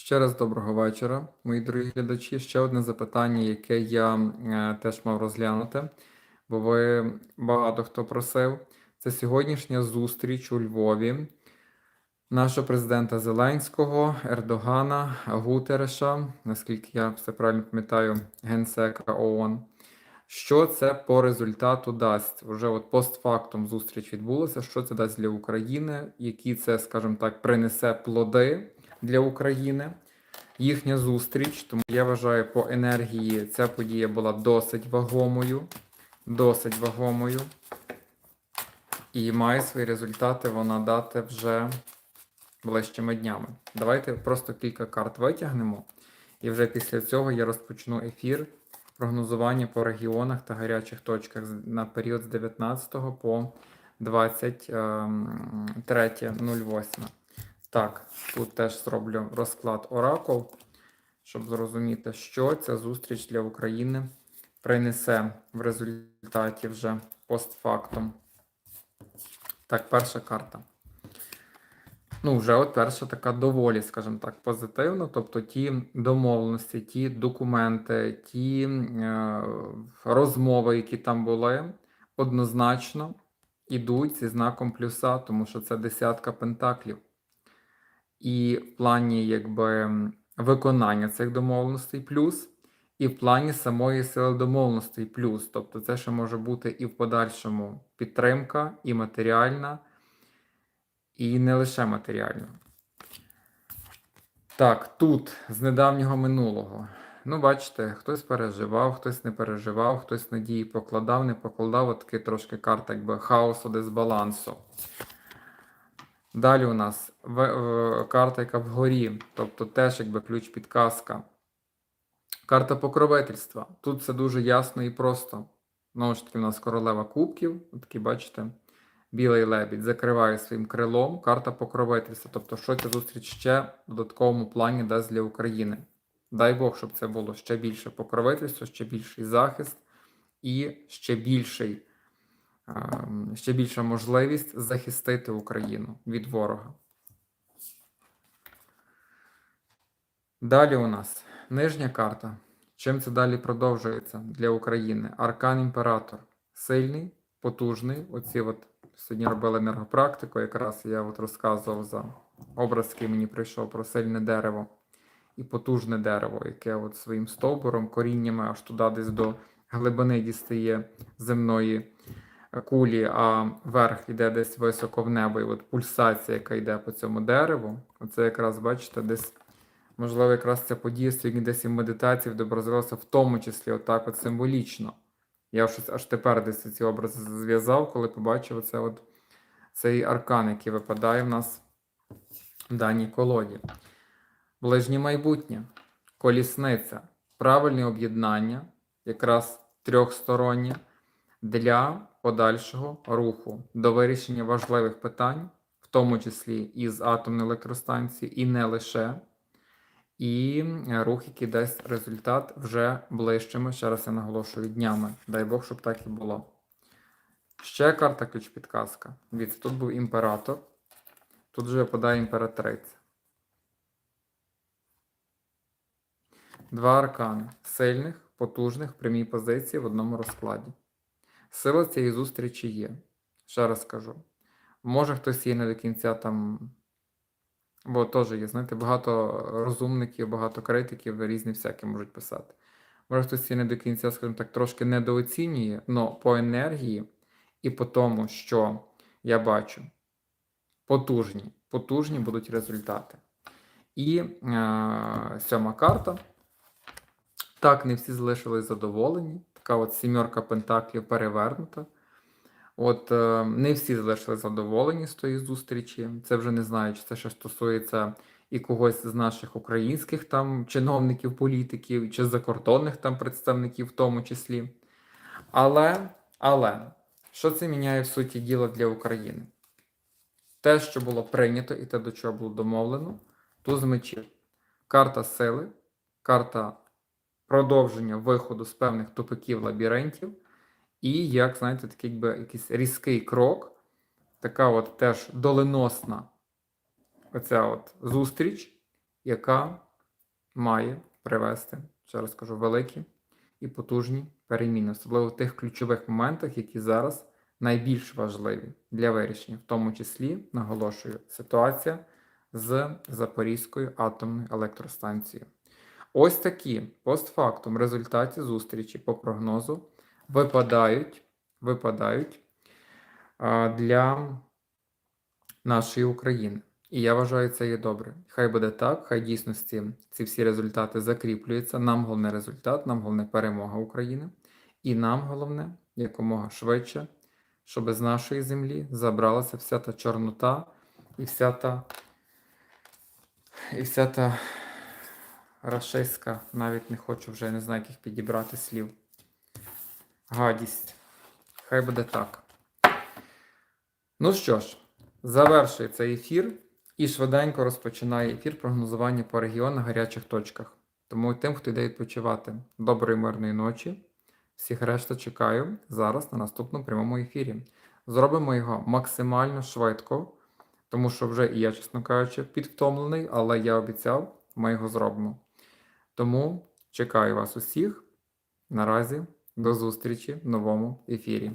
Ще раз доброго вечора, мої дорогі глядачі. Ще одне запитання, яке я е, теж мав розглянути, бо ви багато хто просив. Це сьогоднішня зустріч у Львові нашого президента Зеленського, Ердогана, Гутереша, наскільки я все правильно пам'ятаю, генсека ООН. Що це по результату дасть? Вже от постфактум зустріч відбулася. Що це дасть для України? Які це, скажімо так, принесе плоди для України? Їхня зустріч, тому я вважаю, по енергії ця подія була досить вагомою, досить вагомою. І має свої результати вона дати вже ближчими днями. Давайте просто кілька карт витягнемо, і вже після цього я розпочну ефір прогнозування по регіонах та гарячих точках на період з 19 по ем, 23.08. Так, тут теж зроблю розклад Оракул, щоб зрозуміти, що ця зустріч для України принесе в результаті вже постфактум. Так, перша карта. Ну, вже от перша така доволі, скажімо так, позитивна. Тобто ті домовленості, ті документи, ті е, розмови, які там були, однозначно йдуть зі знаком плюса, тому що це десятка пентаклів. І в плані якби виконання цих домовленостей плюс, і в плані самої сили домовленостей плюс. Тобто це ще може бути і в подальшому підтримка, і матеріальна, і не лише матеріальна. Так, тут з недавнього минулого. Ну, бачите, хтось переживав, хтось не переживав, хтось надії покладав, не покладав. От таки трошки карта якби хаосу, дисбалансу. Далі у нас е, карта, яка вгорі, тобто теж якби ключ підказка. Карта покровительства. Тут все дуже ясно і просто. Знову ж таки, у нас королева кубків, такі, бачите, білий лебідь закриває своїм крилом. Карта покровительства. Тобто, що ця зустріч ще в додатковому плані дасть для України. Дай Бог, щоб це було ще більше покровительство, ще більший захист і ще більший ще більша можливість захистити Україну від ворога. Далі у нас нижня карта. Чим це далі продовжується для України? Аркан Імператор. Сильний, потужний. Оці от сьогодні робили енергопрактику. Якраз я от розказував за образ, який мені прийшов про сильне дерево і потужне дерево, яке от своїм стовбуром, коріннями аж туди десь до глибини дістає земної кулі, а верх йде десь високо в небо, і от пульсація, яка йде по цьому дереву, оце якраз, бачите, десь, можливо, якраз ця подія сьогодні десь і в медитації відобразилася, в тому числі отак от символічно. Я щось аж тепер десь ці образи зв'язав, коли побачив оце от, цей аркан, який випадає в нас в даній колоді. Ближнє майбутнє, колісниця, правильне об'єднання, якраз трьохстороннє для подальшого руху до вирішення важливих питань, в тому числі із атомної електростанції, і не лише, і рух, який дасть результат вже ближчими, ще раз я наголошую, днями. Дай Бог, щоб так і було. Ще карта ключ підказка. Дивіться, тут був імператор, тут вже випадає імператриця. Два аркани сильних, потужних, прямій позиції в одному розкладі. Сила цієї зустрічі є. Ще раз скажу. Може хтось її не до кінця там. Бо теж є, знаєте, багато розумників, багато критиків різні всякі можуть писати. Може хтось її не до кінця, скажімо так, трошки недооцінює, але по енергії і по тому, що я бачу, потужні, потужні будуть результати. І е, сьома карта. Так, не всі залишились задоволені. Така от сімерка пентаклів перевернута. От е, не всі залишились задоволені з тої зустрічі. Це вже не знаю, чи це ще стосується і когось з наших українських там чиновників, політиків, чи закордонних там представників, в тому числі. Але, але, що це міняє в суті діла для України? Те, що було прийнято, і те, до чого було домовлено, туз мечів. Карта сили, карта продовження виходу з певних тупиків лабіринтів, і, як, знаєте, такий якби якийсь різкий крок, така от теж доленосна оця от зустріч, яка має привести, ще раз кажу, великі і потужні переміни, особливо в тих ключових моментах, які зараз найбільш важливі для вирішення, в тому числі, наголошую, ситуація з Запорізькою атомною електростанцією. Ось такі постфактум результаті зустрічі по прогнозу випадають, випадають для нашої України. І я вважаю, це є добре. Хай буде так, хай дійсності ці всі результати закріплюються. Нам головне результат, нам головне перемога України. І нам головне якомога швидше, щоб з нашої землі забралася вся та чорнота і вся та, і вся та рашистська, навіть не хочу вже не знаю, яких підібрати слів. Гадість. Хай буде так. Ну що ж, завершує цей ефір і швиденько розпочинає ефір прогнозування по регіонах гарячих точках. Тому тим, хто йде відпочивати, доброї мирної ночі. Всіх решта чекаю зараз на наступному прямому ефірі. Зробимо його максимально швидко, тому що вже і я, чесно кажучи, підвтомлений, але я обіцяв, ми його зробимо. Тому чекаю вас усіх. Наразі до зустрічі в новому ефірі.